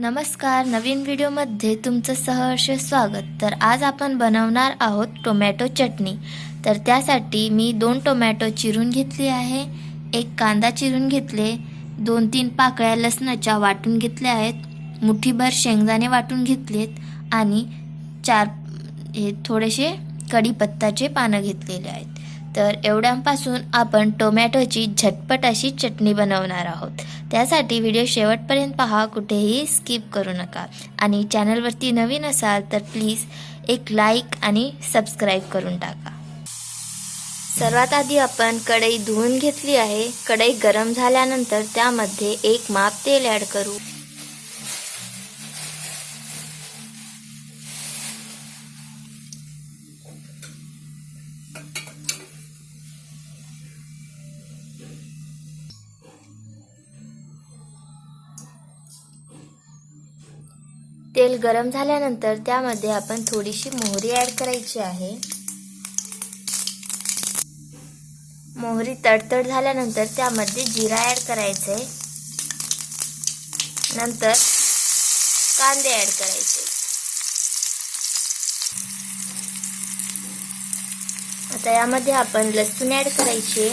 नमस्कार नवीन व्हिडिओमध्ये तुमचं सहर्ष स्वागत. तर आज आपण बनवणार आहोत टोमॅटो चटणी. तर त्यासाठी मी दोन टोमॅटो चिरून घेतली आहे एक कांदा चिरून घेतले दोन तीन पाकळ्या लसणाच्या वाटून घेतल्या आहेत मुठीभर शेंगदाणे वाटून घेतलेत आणि चार हे थोडेसे कढीपत्ताचे पानं घेतलेले आहेत. तर एवढ्यांपासून आपण टोमॅटोची झटपट अशी चटणी बनवणार आहोत. त्यासाठी व्हिडिओ शेवटपर्यंत पहा कुठेही स्किप करू नका. आणि चॅनलवरती नवीन असाल तर प्लीज एक लाईक आणि सबस्क्राईब करून टाका. सर्वात आधी आपण कढई धुवून घेतली आहे. कढई गरम झाल्यानंतर त्यामध्ये एक माप तेल ॲड करू. तेल गरम झाल्यानंतर त्यामध्ये आपण थोडीशी मोहरी ॲड करायची आहे. मोहरी तडतड झाल्यानंतर त्यामध्ये जिरा ॲड आहे नंतर कांदे ॲड करायचे. आता यामध्ये आपण लसूण ॲड करायचे.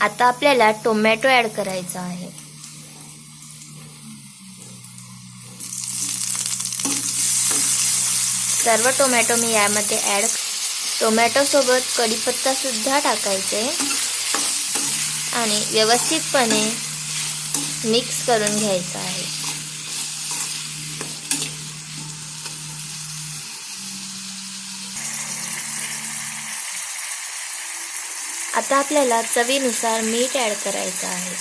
आता आपल्याला टोमॅटो ॲड करायचा आहे. सर्व टोमॅटो मी यामध्ये ॲड टोमॅटोसोबत कढीपत्तासुद्धा टाकायचे. आणि व्यवस्थितपणे मिक्स करून घ्यायचं आहे. आता आपल्याला चवीनुसार मीठ ॲड करायचं आहे.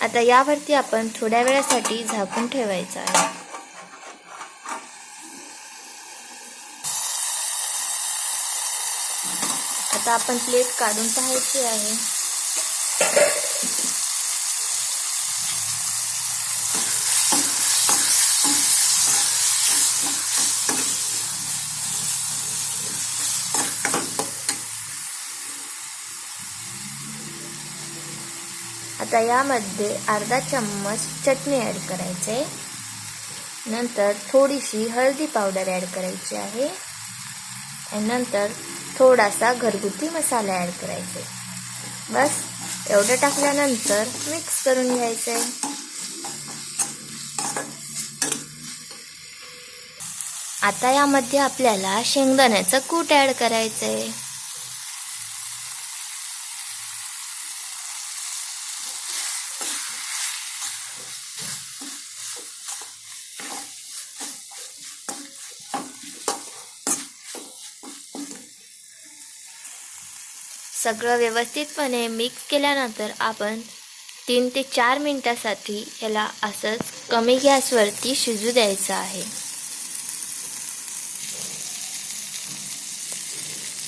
आता यावरती आपण थोड्या वेळासाठी झाकून ठेवायचं आहे. आता आपण प्लेट काढून पाहायची आहे. आता यामध्ये अर्धा चम्मच चटणी ॲड करायचे. नंतर थोडीशी हळदी पावडर ॲड करायची आहे. आणि नंतर थोडासा घरगुती मसाला ॲड करायचे. बस एवढं टाकल्यानंतर मिक्स करून घ्यायचे आता यामध्ये आपल्याला शेंगदाण्याचं कूट ॲड करायचंय. सगळं व्यवस्थितपणे मिक्स केल्यानंतर आपण तीन ते चार मिनटासाठी ह्याला असंच कमी गॅसवरती शिजू द्यायचं आहे.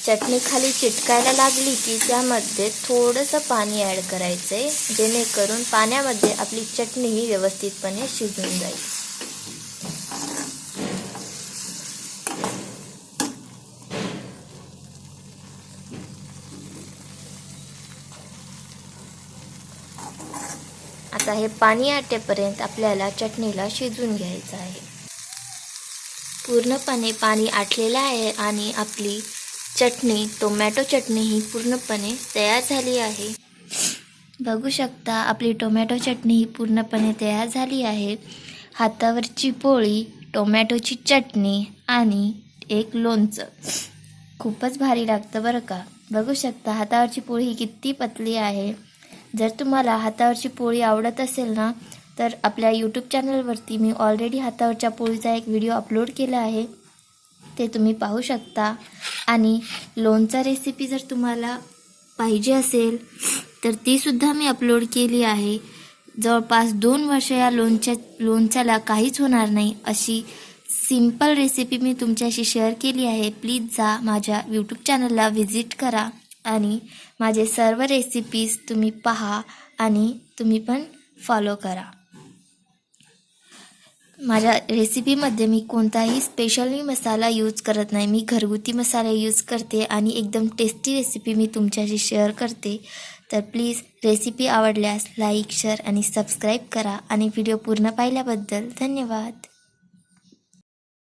चटणी खाली चिटकायला लागली की त्यामध्ये थोडंसं पाणी ॲड करायचं आहे जेणेकरून पाण्यामध्ये आपली चटणी ही व्यवस्थितपणे शिजून जाईल. आता हे पाणी आटेपर्यंत आपल्याला चटणीला शिजून घ्यायचं आहे. पूर्णपणे पाणी आटलेलं आहे आणि आपली चटणी टोमॅटो चटणी ही पूर्णपणे तयार झाली आहे. बघू शकता आपली टोमॅटो चटणी ही पूर्णपणे तयार झाली आहे. हातावरची पोळी टोमॅटोची चटणी आणि एक लोणचं. खूपच भारी लागतं बरं का? बघू शकता हातावरची पोळी ही किती पतली आहे. जर तुम्हाला हातावरची पोळी आवडत असेल ना तर आपल्या यूट्यूब चॅनलवरती मी ऑलरेडी हातावरच्या पोळीचा एक व्हिडिओ अपलोड केला आहे. ते तुम्ही पाहू शकता. आणि लोणचा रेसिपी जर तुम्हाला पाहिजे असेल तर तीसुद्धा मी अपलोड केली आहे. जवळपास दोन वर्ष या लोणच्या लोणच्याला काहीच होणार नाही अशी सिंपल रेसिपी मी तुमच्याशी शेअर केली आहे. प्लीज जा माझ्या यूट्यूब चॅनलला व्हिजिट करा. आणि माझे सर्व रेसिपीज तुम्ही पहा आणि तुम्ही पण फॉलो करा. माझ्या रेसिपीमध्ये मी कोणताही स्पेशली मसाला यूज करत नाही. मी घरगुती मसाला यूज करते आणि एकदम टेस्टी रेसिपी मी तुमच्याशी शेअर करते. तर प्लीज रेसिपी आवडल्यास लाईक शेअर आणि सबस्क्राईब करा आणि व्हिडिओ पूर्ण पाहिल्याबद्दल धन्यवाद.